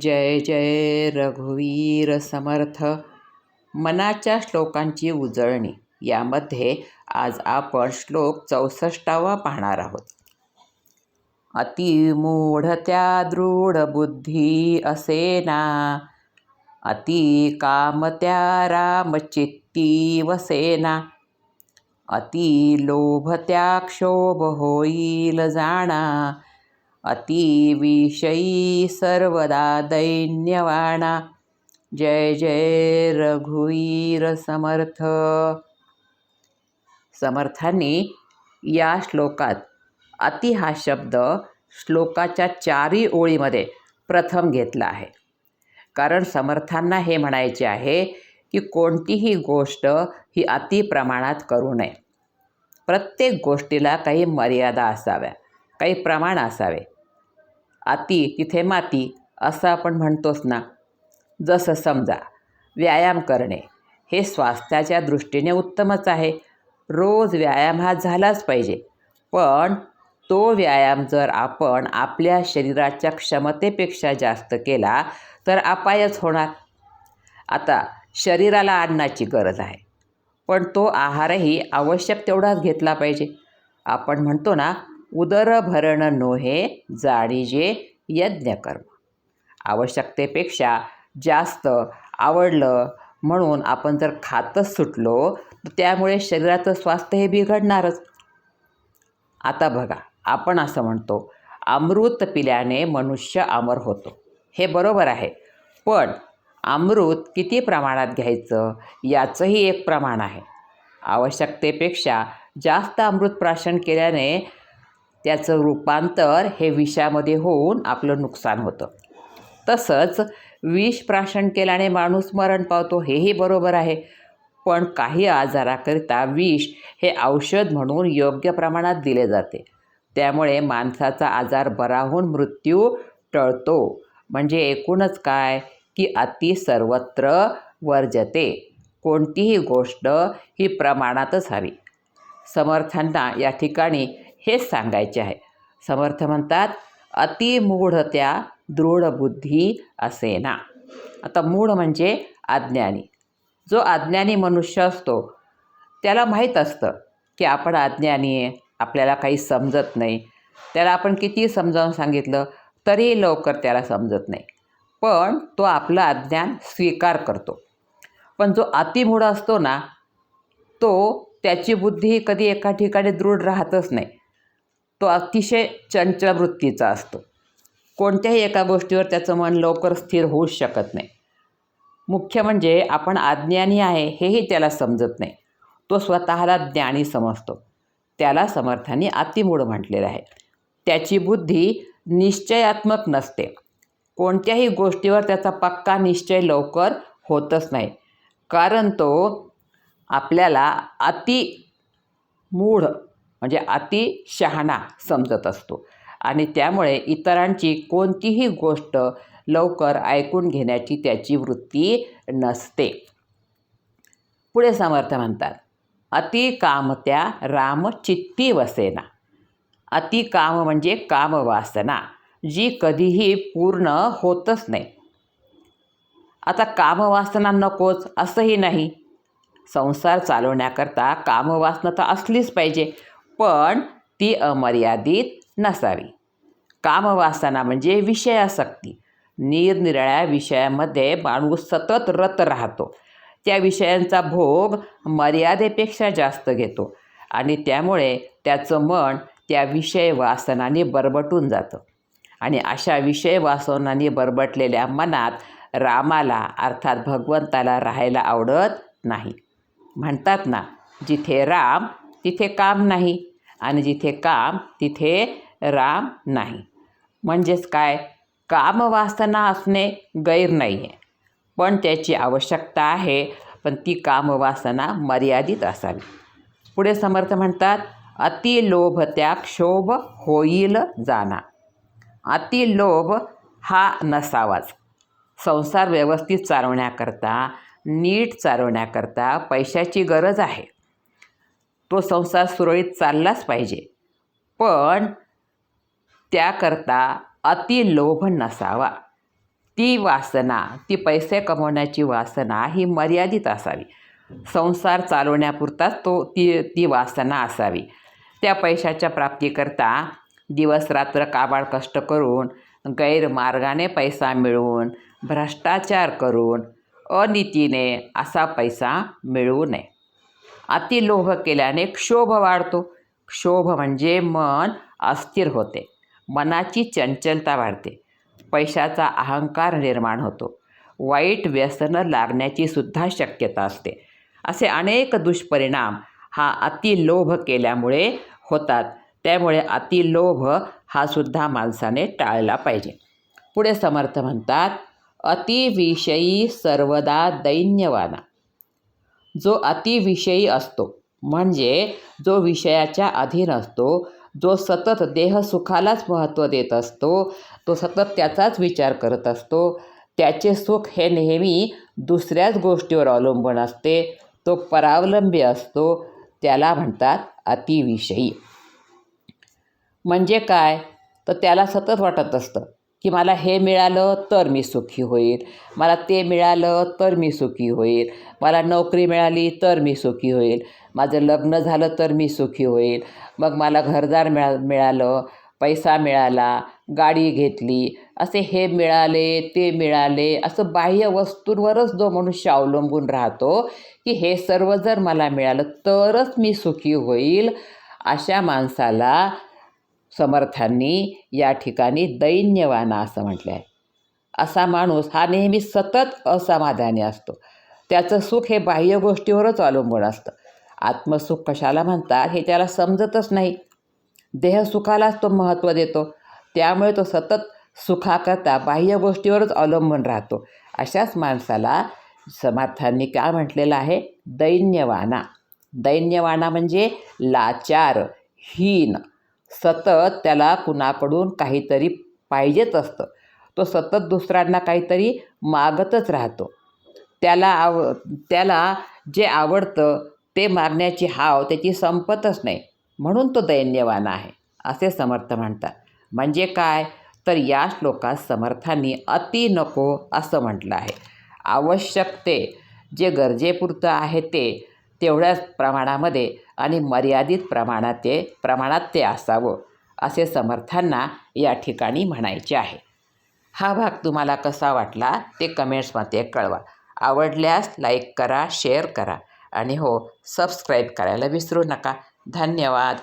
जय जय रघुवीर समर्थ. मनाच्या श्लोकांची उजळणी. यामध्ये आज आपण श्लोक चौसष्टावा पाहणार आहोत. अतिमूढ त्या दृढ बुद्धी असेना. अति कामत्या रामचित्ती वसेना अति लोभ त्या क्षोभ होईल जाणा. अति विषयी सर्वदा दैन्यवाणा। जय जय रघुवीर समर्थ। समर्थांनी या श्लोकात अति हा शब्द श्लोकाच्या चारी ओळीमध्ये प्रथम घेतला आहे. कारण समर्थांना हे म्हणायचे आहे की कोणतीही गोष्ट ही अति प्रमाणात करू नये. प्रत्येक गोष्टीला काही मर्यादा असाव्या. काही प्रमाण असावे. अति तिथे माती असं आपण म्हणतोच ना. जसं समजा व्यायाम करणे हे स्वास्थ्याच्या दृष्टीने उत्तमच आहे. रोज व्यायाम हा झालाच पाहिजे. पण तो व्यायाम जर आपण आपल्या शरीराच्या क्षमतेपेक्षा जास्त केला तर अपायच होणार. आता शरीराला अन्नाची गरज आहे. पण तो आहारही आवश्यक तेवढाच घेतला पाहिजे. आपण म्हणतो ना उदरभरण नोहे जाणीजे यज्ञकर्म. आवश्यकतेपेक्षा जास्त आवडलं म्हणून आपण जर खातच सुटलो तर त्यामुळे शरीराचं स्वास्थ्य हे बिघडणारच. आता बघा आपण असं म्हणतो अमृत पिल्याने मनुष्य अमर होतो. हे बरोबर आहे. पण अमृत किती प्रमाणात घ्यायचं? याचंही एक प्रमाण आहे. आवश्यकतेपेक्षा जास्त अमृत प्राशन केल्याने त्याचं रूपांतर हे विषामध्ये होऊन आपलं नुकसान होतं. तसंच विष प्राशन केल्याने माणूस मरण पावतो हेही बरोबर आहे. पण काही आजाराकरिता विष हे औषध म्हणून योग्य प्रमाणात दिले जाते. त्यामुळे माणसाचा आजार बरा होऊन मृत्यू टळतो. म्हणजे एकूणच काय? की अति सर्वत्र वर्जते. कोणतीही गोष्ट ही प्रमाणातच हवी. समर्थांना या ठिकाणी हेच सांगायचे आहे. समर्थ म्हणतात अतिमूढ त्या दृढ बुद्धी असेना. आता मूढ म्हणजे अज्ञानी. जो अज्ञानी मनुष्य असतो त्याला माहीत असतं की आपण अज्ञानी आहे आपल्याला काही समजत नाही. त्याला आपण किती समजावून सांगितलं तरीही लवकर त्याला समजत नाही. पण तो आपलं अज्ञान स्वीकार करतो. पण जो अतिमूढ असतो ना तो त्याची बुद्धी कधी एका ठिकाणी दृढ राहतच नाही. तो अतिशय चंचल वृत्तीचा असतो. कोणत्याही एका गोष्टीवर त्याचं मन लवकर स्थिर होऊच शकत नाही. मुख्य म्हणजे आपण अज्ञानी आहे हेही त्याला समजत नाही. तो स्वतःला ज्ञानी समजतो. त्याला समर्थांनी अतिमूढ म्हटलेलं आहे. त्याची बुद्धी निश्चयात्मक नसते. कोणत्याही गोष्टीवर त्याचा पक्का निश्चय लवकर होतच नाही. कारण तो आपल्याला अति मूढ म्हणजे अति शहाणा समजत असतो. आणि त्यामुळे इतरांची कोणतीही गोष्ट लवकर ऐकून घेण्याची त्याची वृत्ती नसते. पुढे समर्थ म्हणतात अति कामत्या राम चित्ती वसेना. अति काम म्हणजे कामवासना जी कधीही पूर्ण होतच नाही. आता कामवासना नकोच असंही नाही. संसार चालवण्याकरता कामवासना तर असलीच पाहिजे. पण ती अमर्यादित नसावी. कामवासना म्हणजे विषयासक्ती. निरनिराळ्या विषयामध्ये माणूस सतत रत राहतो. त्या विषयांचा भोग मर्यादेपेक्षा जास्त घेतो आणि त्यामुळे त्याचं मन त्या विषय वासनाने बरबटून जातं. आणि अशा विषय वासनाने बरबटलेल्या मनात रामाला अर्थात भगवंताला राहायला आवडत नाही. म्हणतात ना जिथे राम तिथे काम नाही आणि जिथे काम तिथे राम नाही. म्हणजेच काय? कामवासना असणे गैर नाही आहे पण त्याची आवश्यकता आहे पण ती कामवासना मर्यादित असावी. पुढे समर्थ म्हणतात अतिलोभ त्या क्षोभ होईल जाणा अतिलोभ हा नसावाच. संसार व्यवस्थित चालवण्याकरता नीट चालवण्याकरता पैशाची गरज आहे. तो संसार सुरळीत चाललाच पाहिजे. पण त्याकरता अतिलोभ नसावा. ती वासना ती पैसे कमवण्याची वासना ही मर्यादित असावी. संसार चालवण्यापुरताच तो ती ती वासना असावी. त्या पैशाच्या प्राप्तीकरता दिवसरात्र काबाड कष्ट करून गैरमार्गाने पैसा मिळवून भ्रष्टाचार करून अनितीने असा पैसा मिळवू नये. अतिलोभ केल्याने क्षोभ वाढतो. क्षोभ म्हणजे मन अस्थिर होते. मनाची चंचलता वाढते. पैशाचा अहंकार निर्माण होतो. वाईट व्यसनं लागण्याची सुद्धा शक्यता असते. असे अनेक दुष्परिणाम हा अतिलोभ केल्यामुळे होतात. त्यामुळे अतिलोभ हा सुद्धा माणसाने टाळला पाहिजे. पुढे समर्थ म्हणतात अतिविषयी सर्वदा दैन्यवाना जो अतिविषयी असतो. म्हणजे जो विषयाच्या अधीन असतो जो सतत देहसुखालाच महत्त्व देत असतो तो सतत त्याचाच विचार करत असतो. त्याचे सुख हे नेहमी दुसऱ्याच गोष्टीवर अवलंबून असते. तो परावलंबी असतो. त्याला म्हणतात अतिविषयी. म्हणजे काय? तर त्याला सतत वाटत असतं. की मला हे मिळालं तर मी सुखी होईल. मला ते मिळालं तर मी सुखी होईल. मला नोकरी मिळाली तर मी सुखी होईल. माझं लग्न झालं तर मी सुखी होईल. मग मला घरदार मिळा मिळालं पैसा मिळाला गाडी घेतली असे हे मिळाले ते मिळाले असं बाह्य वस्तूंवरच जो मनुष्य अवलंबून राहतो की हे सर्व जर मला मिळालं तरच मी सुखी होईल अशा माणसाला समर्थांनी या ठिकाणी दैन्यवाना असं म्हटलं आहे असा माणूस हा नेहमी सतत असमाधानी असतो. त्याचं सुख हे बाह्य गोष्टीवरच अवलंबून असतं. आत्मसुख कशाला म्हणतात हे त्याला समजतच नाही. देहसुखालाच तो महत्त्व देतो. त्यामुळे तो सतत सुखाकरता बाह्य गोष्टीवरच अवलंबून राहतो. अशाच माणसाला समर्थांनी काय म्हटलेलं आहे? दैन्यवाना. दैन्यवाना म्हणजे लाचार हीन. सतत त्याला कुणाकडून काहीतरी पाहिजेच असतं. तो सतत दुसऱ्यांना काहीतरी मागतच राहतो. त्याला आव त्याला जे आवडतं ते मागण्याची हाव त्याची संपतच नाही. म्हणून तो दैन्यवान आहे असे समर्थ म्हणतात. म्हणजे काय? तर या श्लोकात समर्थांनी अति नको असं म्हटलं आहे. आवश्यक ते जे गरजेपुरतं आहे ते तेवढ्याच प्रमाणामध्ये आणि मर्यादित प्रमाणात ते प्रमाणात ते असावं असे समर्थांना या ठिकाणी म्हणायचे आहे. हा भाग तुम्हाला कसा वाटला ते कमेंट्समध्ये कळवा. आवडल्यास लाईक करा शेअर करा आणि हो सबस्क्राईब करायला विसरू नका. धन्यवाद.